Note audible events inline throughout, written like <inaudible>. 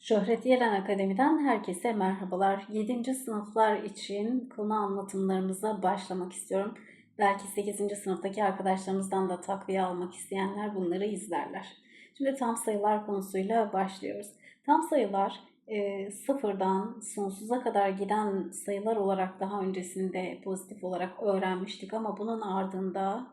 Şöhret Yelen Akademi'den herkese merhabalar. 7. sınıflar için konu anlatımlarımıza başlamak istiyorum. Belki 8. sınıftaki arkadaşlarımızdan da takviye almak isteyenler bunları izlerler. Şimdi tam sayılar konusuyla başlıyoruz. Tam sayılar e, sıfırdan sonsuza kadar giden sayılar olarak daha öncesinde pozitif olarak öğrenmiştik ama bunun ardında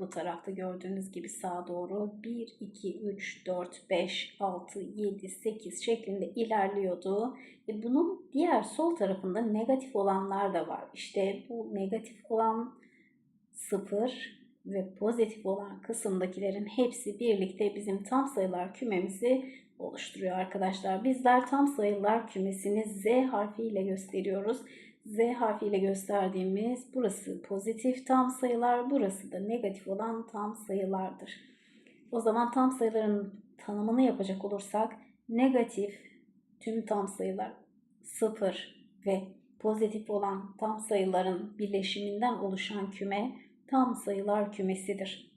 bu tarafta gördüğünüz gibi sağa doğru 1, 2, 3, 4, 5, 6, 7, 8 şeklinde ilerliyordu. E bunun diğer sol tarafında negatif olanlar da var. İşte bu negatif olan 0 ve pozitif olan kısımdakilerin hepsi birlikte bizim tam sayılar kümemizi oluşturuyor arkadaşlar. Bizler tam sayılar kümesini Z harfiyle gösteriyoruz. Z harfiyle gösterdiğimiz burası pozitif tam sayılar, burası da negatif olan tam sayılardır. O zaman tam sayıların tanımını yapacak olursak negatif tüm tam sayılar 0 ve pozitif olan tam sayıların birleşiminden oluşan küme tam sayılar kümesidir.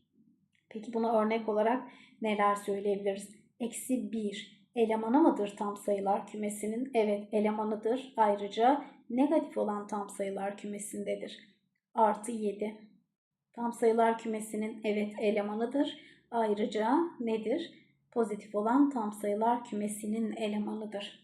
Peki buna örnek olarak neler söyleyebiliriz? Eksi 1 elemanı mıdır tam sayılar kümesinin? Evet elemanıdır. Ayrıca negatif olan tam sayılar kümesindedir. Artı 7. Tam sayılar kümesinin evet elemanıdır. Ayrıca nedir? Pozitif olan tam sayılar kümesinin elemanıdır.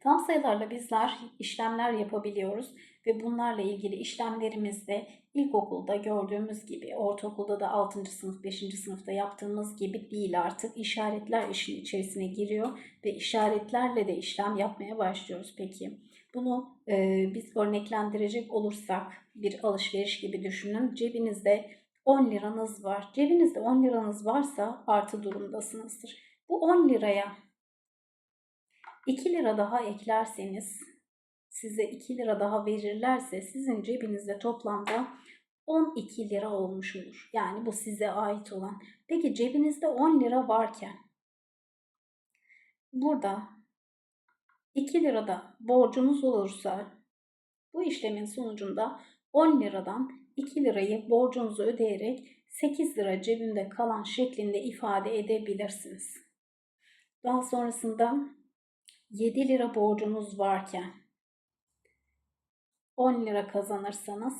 Tam sayılarla bizler işlemler yapabiliyoruz ve bunlarla ilgili işlemlerimizde ilkokulda gördüğümüz gibi, ortaokulda da 6. sınıf, 5. sınıfta yaptığımız gibi değil artık. işaretler işin içerisine giriyor ve işaretlerle de işlem yapmaya başlıyoruz. Peki bunu e, biz örneklendirecek olursak bir alışveriş gibi düşünün. Cebinizde 10 liranız var. Cebinizde 10 liranız varsa artı durumdasınızdır. Bu 10 liraya 2 lira daha eklerseniz size 2 lira daha verirlerse sizin cebinizde toplamda 12 lira olmuş olur. Yani bu size ait olan. Peki cebinizde 10 lira varken burada 2 lirada borcunuz olursa bu işlemin sonucunda 10 liradan 2 lirayı borcunuzu ödeyerek 8 lira cebimde kalan şeklinde ifade edebilirsiniz. Daha sonrasında 7 lira borcunuz varken 10 lira kazanırsanız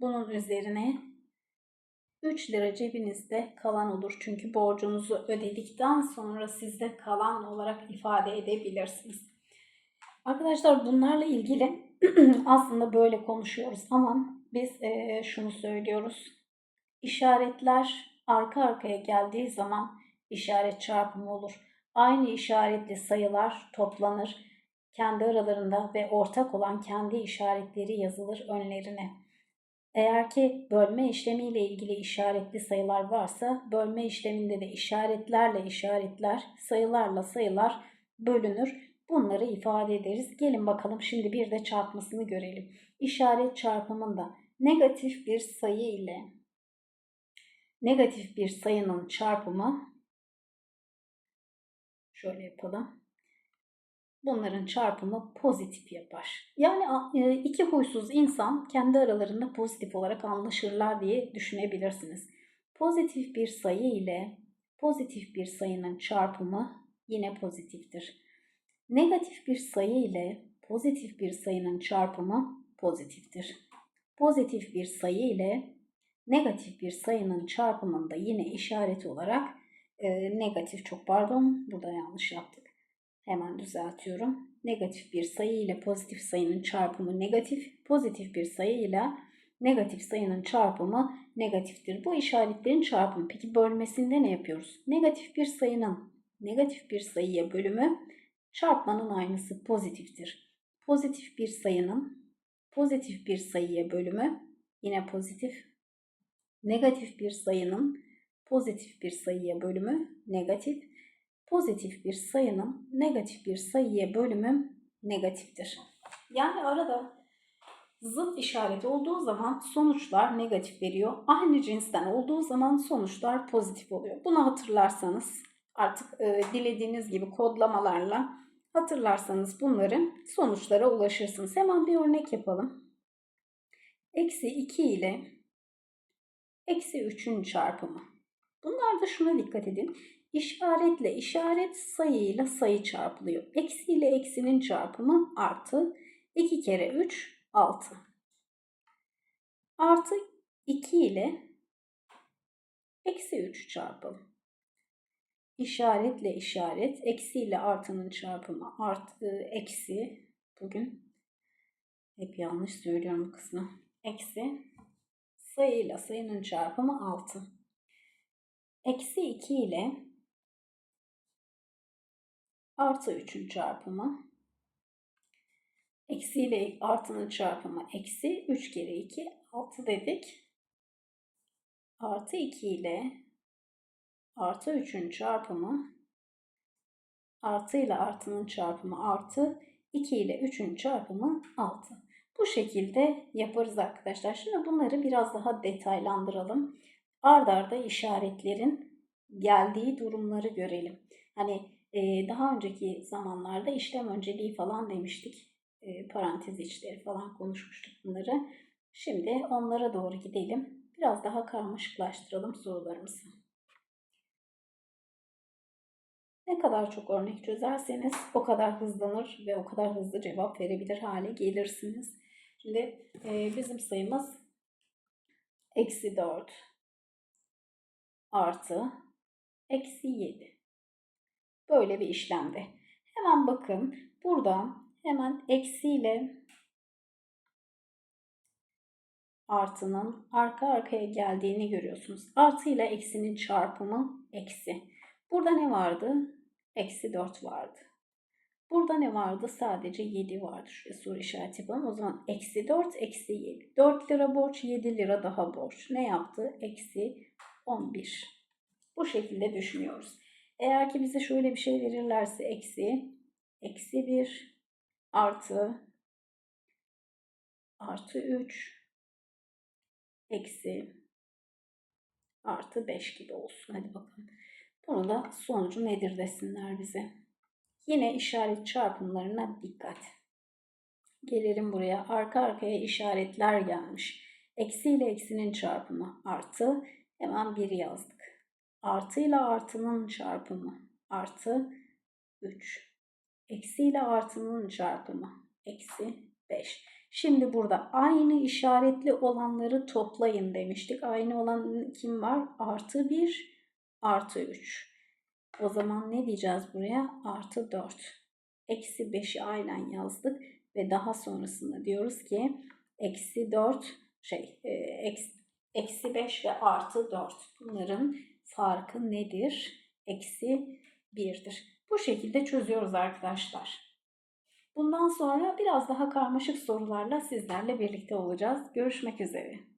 bunun üzerine 3 lira cebinizde kalan olur. Çünkü borcunuzu ödedikten sonra sizde kalan olarak ifade edebilirsiniz. Arkadaşlar bunlarla ilgili <clears throat> aslında böyle konuşuyoruz ama biz e, şunu söylüyoruz. İşaretler arka arkaya geldiği zaman işaret çarpımı olur. Aynı işaretli sayılar toplanır. Kendi aralarında ve ortak olan kendi işaretleri yazılır önlerine. Eğer ki bölme işlemiyle ilgili işaretli sayılar varsa bölme işleminde de işaretlerle işaretler, sayılarla sayılar bölünür. Bunları ifade ederiz. Gelin bakalım şimdi bir de çarpmasını görelim. İşaret çarpımında negatif bir sayı ile negatif bir sayının çarpımı şöyle yapalım bunların çarpımı pozitif yapar. Yani e, iki huysuz insan kendi aralarında pozitif olarak anlaşırlar diye düşünebilirsiniz. Pozitif bir sayı ile pozitif bir sayının çarpımı yine pozitiftir. Negatif bir sayı ile pozitif bir sayının çarpımı pozitiftir. Pozitif bir sayı ile negatif bir sayının çarpımında yine işareti olarak e, negatif çok pardon burada yanlış yaptık Hemen düzeltiyorum. Negatif bir sayı ile pozitif sayının çarpımı negatif, pozitif bir sayı ile negatif sayının çarpımı negatiftir. Bu işaretlerin çarpımı. Peki bölmesinde ne yapıyoruz? Negatif bir sayının negatif bir sayıya bölümü çarpmanın aynısı pozitiftir. Pozitif bir sayının pozitif bir sayıya bölümü yine pozitif. Negatif bir sayının pozitif bir sayıya bölümü negatif pozitif bir sayının negatif bir sayıya bölümü negatiftir. Yani arada zıt işareti olduğu zaman sonuçlar negatif veriyor. Aynı cinsten olduğu zaman sonuçlar pozitif oluyor. Bunu hatırlarsanız artık e, dilediğiniz gibi kodlamalarla hatırlarsanız bunların sonuçlara ulaşırsınız. Hemen bir örnek yapalım. Eksi 2 ile eksi 3'ün çarpımı. Bunlarda şuna dikkat edin. İşaretle işaret sayıyla sayı çarpılıyor. Eksi ile eksinin çarpımı artı 2 kere 3 6. Artı 2 ile eksi 3 çarpalım. İşaretle işaret, eksi ile artının çarpımı artı eksi bugün hep yanlış söylüyorum bu kısmı. Eksi sayıyla sayının çarpımı 6. Eksi 2 ile artı 3'ün çarpımı eksi ile artının çarpımı eksi 3 kere 2 6 dedik. Artı 2 ile artı 3'ün çarpımı artı ile artının çarpımı artı 2 ile 3'ün çarpımı 6. Bu şekilde yaparız arkadaşlar. Şimdi bunları biraz daha detaylandıralım. Ard arda işaretlerin geldiği durumları görelim. Hani e, daha önceki zamanlarda işlem önceliği falan demiştik. E, parantez içleri falan konuşmuştuk bunları. Şimdi onlara doğru gidelim. Biraz daha karmaşıklaştıralım sorularımızı. Ne kadar çok örnek çözerseniz o kadar hızlanır ve o kadar hızlı cevap verebilir hale gelirsiniz. Şimdi e, bizim sayımız eksi 4 artı eksi 7. Böyle bir işlemde. Hemen bakın buradan hemen eksiyle artının arka arkaya geldiğini görüyorsunuz. Artı ile eksinin çarpımı eksi. Burada ne vardı? Eksi 4 vardı. Burada ne vardı? Sadece 7 vardı. Şuraya soru işareti yapalım. O zaman eksi 4, eksi 7. 4 lira borç, 7 lira daha borç. Ne yaptı? Eksi 11. Bu şekilde düşünüyoruz. Eğer ki bize şöyle bir şey verirlerse eksi, eksi 1 artı artı 3 eksi artı 5 gibi olsun. Hadi bakalım. Bunu da sonucu nedir desinler bize. Yine işaret çarpımlarına dikkat. Gelelim buraya. Arka arkaya işaretler gelmiş. Eksi ile eksinin çarpımı artı. Hemen 1 yazdık. Artı ile artının çarpımı artı 3. Eksi ile artının çarpımı eksi 5. Şimdi burada aynı işaretli olanları toplayın demiştik. Aynı olan kim var? Artı 1, artı 3. O zaman ne diyeceğiz buraya? Artı 4. Eksi 5'i aynen yazdık. Ve daha sonrasında diyoruz ki eksi 4 şey e, eksi, eksi 5 ve artı 4. Bunların farkı nedir? Eksi 1'dir. Bu şekilde çözüyoruz arkadaşlar. Bundan sonra biraz daha karmaşık sorularla sizlerle birlikte olacağız. Görüşmek üzere.